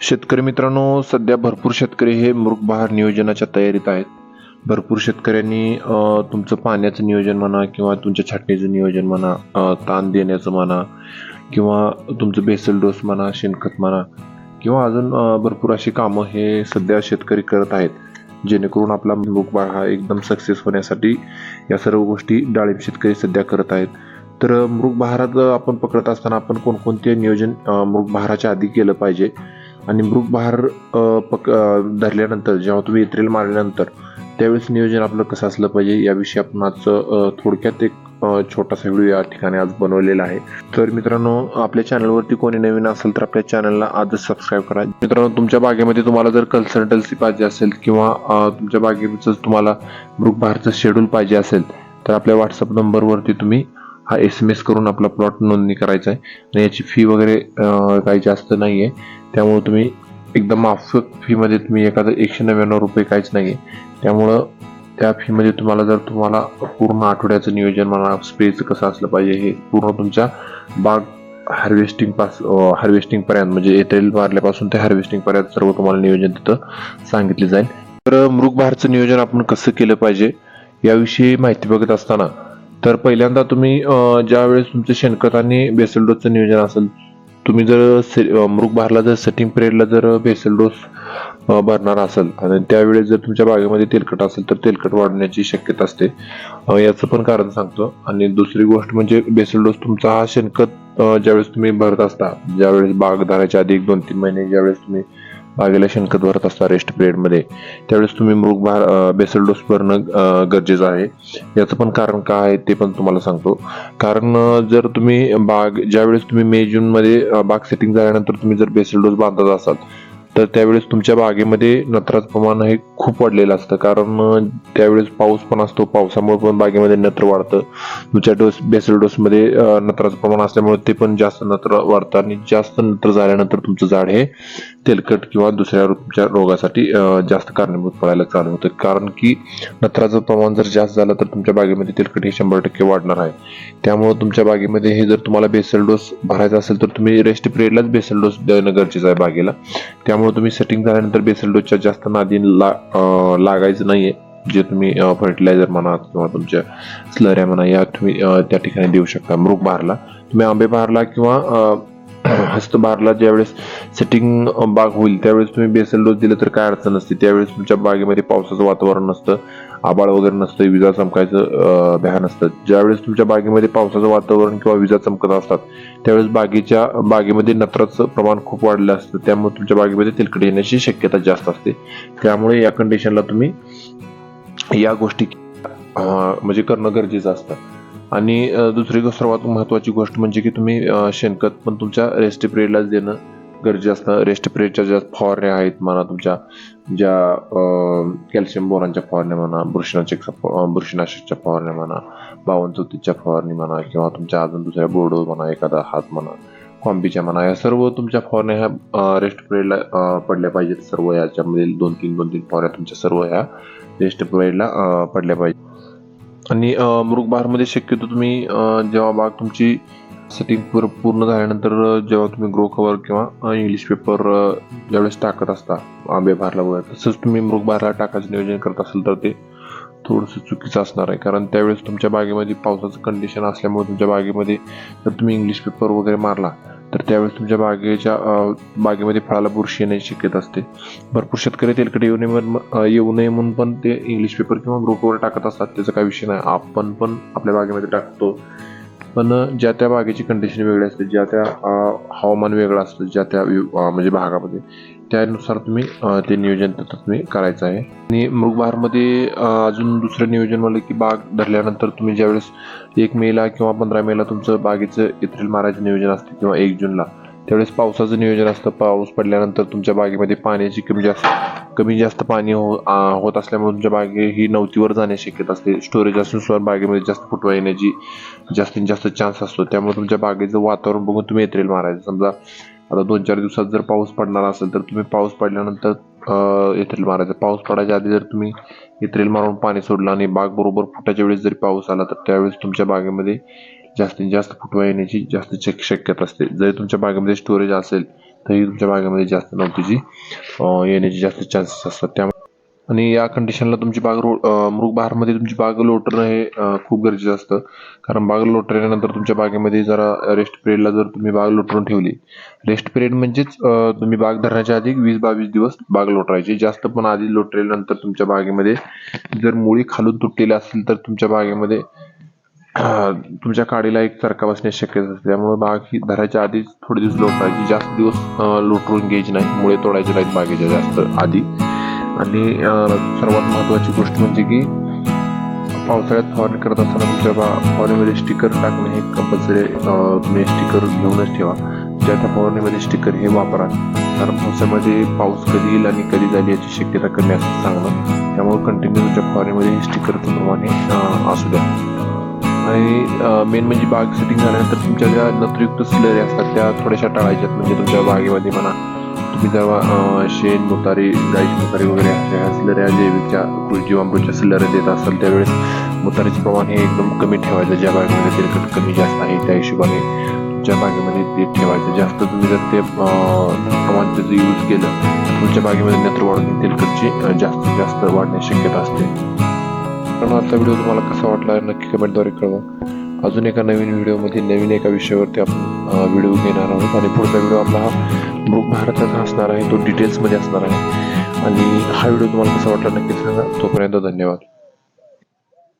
शेतकरी मित्रांनो सध्या भरपूर शेतकरी हे मृगबहार नियोजनाच्या तयारीत आहेत. भरपूर शेतकऱ्यांनी तुमचं पाण्याचं नियोजन म्हणा किंवा तुमच्या छाटणीचं नियोजन म्हणा ताण देण्याचं म्हणा किंवा तुमचं बेसल डोस म्हणा शेणखत म्हणा किंवा अजून भरपूर अशी कामं हे सध्या शेतकरी करत आहेत. जेणेकरून आपला मृगबाळ हा एकदम सक्सेस होण्यासाठी या सर्व गोष्टी डाळिंब शेतकरी सध्या करत आहेत. तर मृग मृगबहारात आपण पकडत असताना आपण कोणकोणते नियोजन अ, मृगबहाराच्या आधी केलं पाहिजे? आणि मृग बाहेर पक धरल्यानंतर जेव्हा तुम्ही इत्रेल मारल्यानंतर त्यावेळेस नियोजन आपलं कसं असलं पाहिजे याविषयी आपण आज थोडक्यात एक छोटासा व्हिडिओ या ठिकाणी आज बनवलेला आहे. तर मित्रांनो आपल्या चॅनलवरती कोणी नवीन असेल तर आपल्या चॅनलला आजच सबस्क्राईब करा. मित्रांनो तुमच्या बागेमध्ये तुम्हाला जर कन्सल्टन्सी पाहिजे असेल किंवा तुमच्या बागेचं तुम्हाला मृगबहारचं शेड्यूल पाहिजे असेल तर आपल्या व्हॉट्सअप नंबरवरती तुम्ही हा एस एम एस करून आपला प्लॉट नोंदणी करायचा आहे. आणि याची फी वगैरे काही जास्त नाही आहे त्यामुळे तुम्ही एकदम माफक फीमध्ये तुम्ही एखादं एकशे नव्याण्णव रुपये काहीच नाही आहे त्यामुळं त्या फीमध्ये तुम्हाला जर तुम्हाला पूर्ण आठवड्याचं नियोजन म्हणा स्पेचं कसं असलं पाहिजे हे पूर्ण तुमच्या बाग हार्वेस्टिंग पास हार्वेस्टिंग पर्यंत म्हणजे एप्रिल मारल्यापासून ते हार्वेस्टिंग पर्यंत सर्व तुम्हाला नियोजन तिथं सांगितले जाईल. तर मृग मृगबहारचं नियोजन आपण कसं केलं पाहिजे याविषयी माहिती बघत असताना तर पहिल्यांदा तुम्ही ज्यावेळेस ज्या वेळेस तुमचं शेणखत आणि बेसलडोजचं नियोजन असेल तुम्ही जर से मृग मृगबहारला जर सेटिंग पिरियडला जर बेसल डोस भरणार असेल आणि त्यावेळेस जर तुमच्या बागेमध्ये तेलकट असेल तर तेलकट वाढण्याची शक्यता असते. याचं पण कारण सांगतो. आणि दुसरी गोष्ट म्हणजे बेसल डोस तुमचा हा शेणखत ज्यावेळेस तुम्ही भरत असता ज्यावेळेस बाग धरायच्या आधी एक दोन तीन महिने ज्यावेळेस तुम्ही बागेला शेणखत भरत असता रेस्ट पिरियडमध्ये त्यावेळेस तुम्ही मृग भार बेसल डोस भरणं गरजेचं आहे. याचं पण कारण काय आहे ते पण तुम्हाला सांगतो. कारण जर तुम्ही बाग ज्यावेळेस तुम्ही मे जून मध्ये बाग सेटिंग झाल्यानंतर तुम्ही जर बेसल डोस बांधत असाल तर त्यावेळेस तुमच्या बागेमध्ये नत्राचं प्रमाण हे खूप वाढलेलं असतं. कारण त्यावेळेस पाऊस पण असतो. पावसामुळे पण बागेमध्ये नत्र वाढतं. तुमच्या डोस बेसल डोसमध्ये नत्राचं प्रमाण असल्यामुळे ते पण जास्त नत्र वाढतं. आणि जास्त नत्र झाल्यानंतर तुमचं झाड हे तेलकट किंवा दुसऱ्या तुमच्या रोगासाठी जास्त कारणीभूत पडायला चालू होतं. कारण की नत्राचं प्रमाण जर जास्त झालं तर तुमच्या बागेमध्ये तेलकट हे शंभर टक्के वाढणार आहे. त्यामुळे तुमच्या बागेमध्ये हे जर तुम्हाला बेसल डोस भरायचा असेल तर तुम्ही रेस्ट पिरियडलाच बेसल डोस देणं गरजेचं आहे बागेला. त्यामुळे तुम्ही सेटिंग झाल्यानंतर बेसल डोसच्या जास्त नादी ला लागायचं लागायचं नाहीये. जे तुम्ही फर्टिलायझर म्हणा किंवा तुमच्या स्लऱ्या म्हणा या तुम्ही त्या ठिकाणी देऊ शकता. मृग बहारला तुम्ही आंबे बहारला किंवा हस्तभारला हस्त ज्यावेळेस सेटिंग बाग होईल त्यावेळेस तुम्ही बेसल डोस दिलं तर काय अडचण नसते. त्यावेळेस तुमच्या बागेमध्ये पावसाचं वातावरण नसतं. आबाळ वगैरे नसतं विजा चमकायचं भ्यान असतं. ज्यावेळेस तुमच्या बागेमध्ये पावसाचं वातावरण किंवा विजा चमकत असतात त्यावेळेस बागेच्या बागेमध्ये नत्राचं प्रमाण खूप वाढलं असतं. त्यामुळे तुमच्या बागेमध्ये तेलकट येण्याची शक्यता जास्त असते. त्यामुळे या कंडिशनला तुम्ही या गोष्टी म्हणजे करणं गरजेचं असतं. आणि दुसरी सर्वात महत्त्वाची गोष्ट म्हणजे की तुम्ही शेणखत पण तुमच्या रेस्ट पिरियडलाच देणं गरजे असतं. रेस्ट ज्या फवारण्या आहेत म्हणा तुमच्या ज्या कॅल्शियम बोरांच्या फवारण्या म्हणा बुरशीनाशकच्या बुरशीनाशकच्या फवारण्या म्हणा बावन चौतीसच्या फवारणी म्हणा किंवा तुमच्या अजून दुसऱ्या बोर्डो म्हणा एखादा हात म्हणा कॉम्बीच्या म्हणा या सर्व तुमच्या फवारण्या ह्या रेस्ट पिरियडला पडल्या पाहिजेत सर्व याच्यामधील दोन तीन दोन तीन फवारण्या तुमच्या सर्व ह्या रेस्ट पिरियडला पडल्या पाहिजेत. आणि मृगबारमध्ये शक्यतो तुम्ही जेव्हा बाग तुमची सेटिंग पूर पूर्ण झाल्यानंतर जेव्हा तुम्ही ग्रो कवर किंवा इंग्लिश पेपर ज्यावेळेस टाकत असता आंबे बहारला वगैरे तसंच तुम्ही मृगबहारला टाकायचं नियोजन करत असाल तर ते थोडंसं चुकीचं असणार आहे. कारण त्यावेळेस तुमच्या बागेमध्ये पावसाचं कंडिशन असल्यामुळे तुमच्या बागेमध्ये जर तुम्ही इंग्लिश पेपर वगैरे मारला तर त्यावेळेस तुमच्या बागेच्या बागेमध्ये फळाला बुरशी येण्याची शक्यता असते. भरपूर शेतकरी तेलकडे येऊ नये म्हणून येऊ नये म्हणून पण ते इंग्लिश पेपर किंवा ग्रुपवर टाकत असतात त्याचा काही विषय नाही. आपण पण आपल्या बागेमध्ये टाकतो. पण ज्या त्या बागेची कंडिशन वेगळी असते ज्या त्या हवामान वेगळं असतं ज्या त्या वि- म्हणजे भागामध्ये त्यानुसार तुम्ही ते नियोजन तुम्ही करायचं आहे. आणि मृगबहारमध्ये अजून दुसरं नियोजन म्हणलं की बाग धरल्यानंतर तुम्ही ज्यावेळेस एक मेला किंवा पंधरा मेला तुमचं बागेचं एप्रिल मारायचं नियोजन असतं किंवा एक जूनला त्यावेळेस पावसाचं नियोजन असतं. पाऊस पडल्यानंतर तुमच्या बागेमध्ये पाण्याची कमी जास्त कमी जास्त पाणी हो होत असल्यामुळे तुमच्या बागे ही नवतीवर जाण्याची शक्यता असते. स्टोरेज असून सुद्धा बागेमध्ये जास्त फुटवा येण्याची जास्तीत जास्त चान्स असतो. त्यामुळे तुमच्या बागेचं वातावरण बघून तुम्ही एप्रिल मारायचं. समजा आता दोन चार दिवसात जर पाऊस पडणार असेल तर तुम्ही पाऊस पडल्यानंतर अं, मारायचं. पाऊस पडायच्या आधी जर तुम्ही एप्रिल मारून पाणी सोडलं आणि बाग बरोबर फुटाच्या वेळेस जरी पाऊस आला तर त्यावेळेस तुमच्या बागेमध्ये जास्तीत जास्त फुटवा येण्याची जास्त शक्यता असते. जरी तुमच्या बागेमध्ये स्टोरेज असेल तरी तुमच्या बागेमध्ये जास्त नव्हतीची येण्याचे जास्त चान्सेस असतात. त्यामुळे आणि या कंडिशनला तुमची बाग रो मृग बहारमध्ये तुमची बाग लोटणं हे खूप गरजेचं असतं. कारण बाग लोटल्यानंतर तुमच्या बागेमध्ये जरा रेस्ट पिरियडला जर तुम्ही बाग लोटून ठेवली रेस्ट पिरियड म्हणजेच तुम्ही बाग धरण्याच्या आधी वीस बावीस दिवस बाग लोटरायची जास्त पण आधी लोटल्यानंतर तुमच्या बागेमध्ये जर मुळी खालून तुटलेली असेल तर तुमच्या बागेमध्ये तुमच्या काडीला एक चरका बसण्याची शक्यता असते. त्यामुळे बाग ही धरायच्या आधीच थोडे दिवस लोटायची जास्त दिवस लुटरून घ्यायची नाही. मुळे तोडायचे नाहीत बागेच्या जास्त आधी. आणि सर्वात महत्त्वाची गोष्ट म्हणजे की पावसाळ्यात फवारणी करत असताना तुमच्या बा फवारणीमध्ये स्टिकर टाकणे हे कंपल्सरी तुम्ही स्टिकर घेऊनच ठेवा. ज्या त्या फवारणीमध्ये स्टिकर हे वापरा. कारण पावसामध्ये पाऊस कधी येईल आणि कधी जाईल याची शक्यता कमी असते चांगलं त्यामुळे कंटिन्यू तुमच्या फवारणीमध्ये हे स्टिकरचं प्रमाण असू द्या. आणि मेन म्हणजे बाग सेटिंग झाल्यानंतर तुमच्या ज्या नत्रयुक्त स्लरी असतात त्या थोड्याशा टाळायच्यात. म्हणजे तुमच्या बागेमध्ये म्हणा तुम्ही जेव्हा शेण मुतारी गाईची मुतारी वगैरे अशा स्लऱ्या जैविकच्या जीवामृतच्या स्लऱ्या देत असाल त्यावेळेस मुतारीचं प्रमाण हे एकदम कमी ठेवायचं. ज्या बागेमध्ये तेलकट कमी जास्त आहे त्या हिशोबाने तुमच्या बागेमध्ये ते ठेवायचं. जास्त तुम्ही जर ते प्रमाण त्याचं यूज केलं तुमच्या बागेमध्ये नत्र वाढून तेलकटची जास्तीत जास्त वाढण्याची शक्यता असते. कारण आजचा व्हिडिओ तुम्हाला कसा वाटला नक्की कमेंटद्वारे कळवा. अजून एका नवीन व्हिडिओमध्ये नवीन एका विषयावरती आपण व्हिडिओ घेणार आहोत. आणि पुढचा व्हिडिओ आपला हा मृग भारताचा असणार आहे तो डिटेल्समध्ये असणार आहे. आणि हा व्हिडिओ तुम्हाला कसा वाटला नक्की सांगा. तोपर्यंत धन्यवाद.